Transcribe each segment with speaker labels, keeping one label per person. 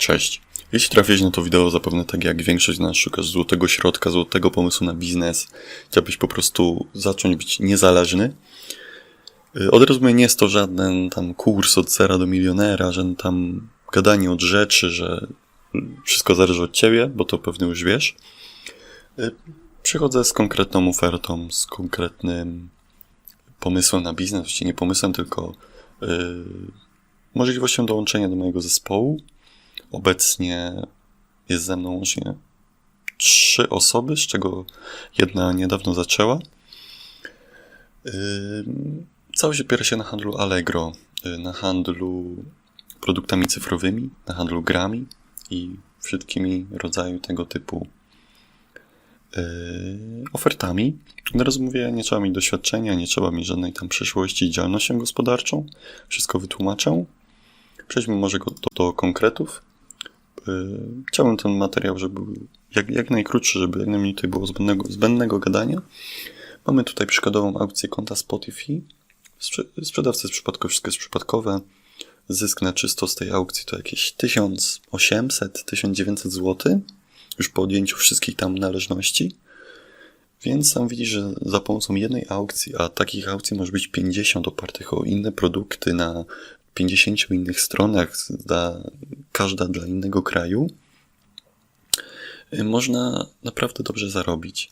Speaker 1: Cześć. Jeśli trafiłeś na to wideo, zapewne tak jak większość z nas szukasz złotego środka, złotego pomysłu na biznes, chciałbyś po prostu zacząć być niezależny. Y, Od razu nie jest to żaden tam kurs od zera do milionera, żaden tam gadanie od rzeczy, że wszystko zależy od ciebie, bo to pewnie już wiesz. Y, Przychodzę z konkretną ofertą, z konkretnym pomysłem na biznes, właściwie nie pomysłem, tylko yy, możliwością dołączenia do mojego zespołu. Obecnie jest ze mną łącznie trzy osoby, z czego jedna niedawno zaczęła. Yy, Całość opiera się na handlu Allegro, yy, na handlu produktami cyfrowymi, na handlu grami i wszystkimi rodzaju tego typu yy, ofertami. Od razu mówię, nie trzeba mieć doświadczenia, nie trzeba mieć żadnej tam przeszłości i działalnością gospodarczą. Wszystko wytłumaczę. Przejdźmy może do, do konkretów. Yy, Chciałbym ten materiał, żeby był jak, jak najkrótszy, żeby jak najmniej tutaj było zbędnego, zbędnego gadania. Mamy tutaj przykładową aukcję konta Spotify. Sprze- Sprzedawcy jest przypadkowy, wszystko jest przypadkowe. Zysk na czysto z tej aukcji to jakieś 1800-1900 zł. Już po odjęciu wszystkich tam należności. Więc sam widzisz, że za pomocą jednej aukcji, a takich aukcji może być 50 opartych o inne produkty na 50 innych stronach, dla, każda dla innego kraju, y, można naprawdę dobrze zarobić.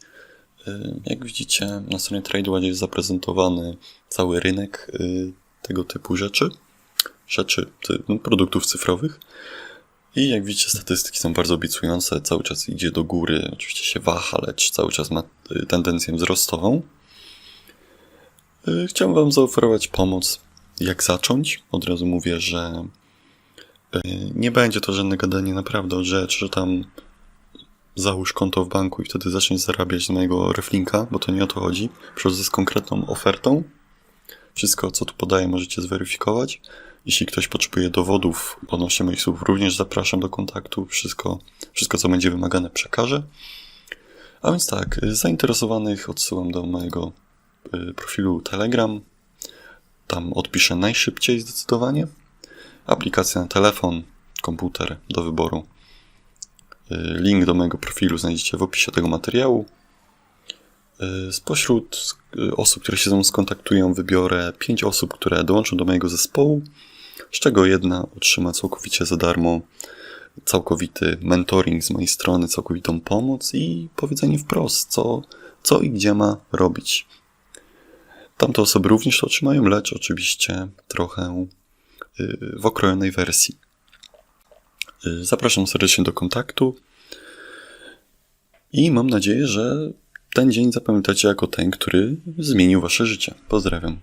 Speaker 1: Y, Jak widzicie, na stronie TradeWatch jest zaprezentowany cały rynek y, tego typu rzeczy, rzeczy, no, produktów cyfrowych. I jak widzicie, statystyki są bardzo obiecujące, cały czas idzie do góry, oczywiście się waha, lecz cały czas ma tendencję wzrostową. Chciałem Wam zaoferować pomoc, jak zacząć. Od razu mówię, że nie będzie to żadne gadanie naprawdę od rzeczy, że tam załóż konto w banku i wtedy zaczniesz zarabiać z mojego reflinka, bo to nie o to chodzi. Przychodzę z konkretną ofertą. Wszystko, co tu podaję, możecie zweryfikować. Jeśli ktoś potrzebuje dowodów odnośnie moich słów, również zapraszam do kontaktu. Wszystko, wszystko co będzie wymagane, przekażę. A więc tak, y, zainteresowanych odsyłam do mojego y, profilu Telegram. Tam odpiszę najszybciej zdecydowanie. Aplikacja na telefon, komputer do wyboru. Y, Link do mojego profilu znajdziecie w opisie tego materiału. Y, Spośród y, osób, które się ze mną skontaktują, wybiorę 5 osób, które dołączą do mojego zespołu, z czego jedna otrzyma całkowicie za darmo całkowity mentoring z mojej strony, całkowitą pomoc i powiedzenie wprost, co, co i gdzie ma robić. Tamte osoby również to otrzymają, lecz oczywiście trochę w okrojonej wersji. Y, Zapraszam serdecznie do kontaktu i mam nadzieję, że ten dzień zapamiętacie jako ten, który zmienił wasze życie. Pozdrawiam.